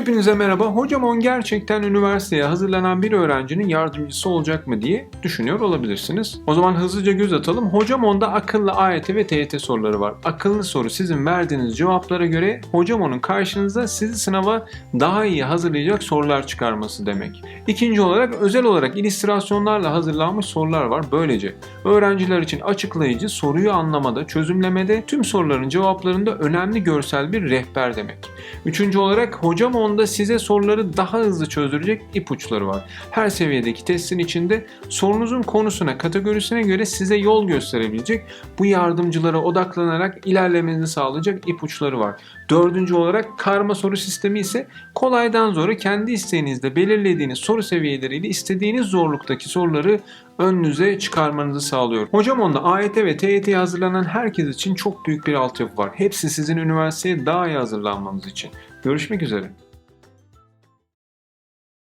Hepinize merhaba. Hocam on gerçekten üniversiteye hazırlanan bir öğrencinin yardımcısı olacak mı diye düşünüyor olabilirsiniz. O zaman hızlıca göz atalım. Hocam onda akıllı AYT ve TYT soruları var. Akıllı soru sizin verdiğiniz cevaplara göre hocam onun karşınıza sizi sınava daha iyi hazırlayacak sorular çıkarması demek. İkinci olarak özel olarak illüstrasyonlarla hazırlanmış sorular var. Böylece öğrenciler için açıklayıcı, soruyu anlamada, çözümlemede, tüm soruların cevaplarında önemli görsel bir rehber demek. Üçüncü olarak hocam onda size soruları daha hızlı çözdürecek ipuçları var. Her seviyedeki testin içinde sorunuzun konusuna, kategorisine göre size yol gösterebilecek, bu yardımcılara odaklanarak ilerlemenizi sağlayacak ipuçları var. Dördüncü olarak karma soru sistemi ise kolaydan zora kendi isteğinizde belirlediğiniz soru seviyeleriyle istediğiniz zorluktaki soruları önünüze çıkarmanızı sağlıyor. Hocam onda AYT ve TYT'ye hazırlanan herkes için çok büyük bir altyapı var. Hepsi sizin üniversiteye daha iyi hazırlanmanız için. Görüşmek üzere.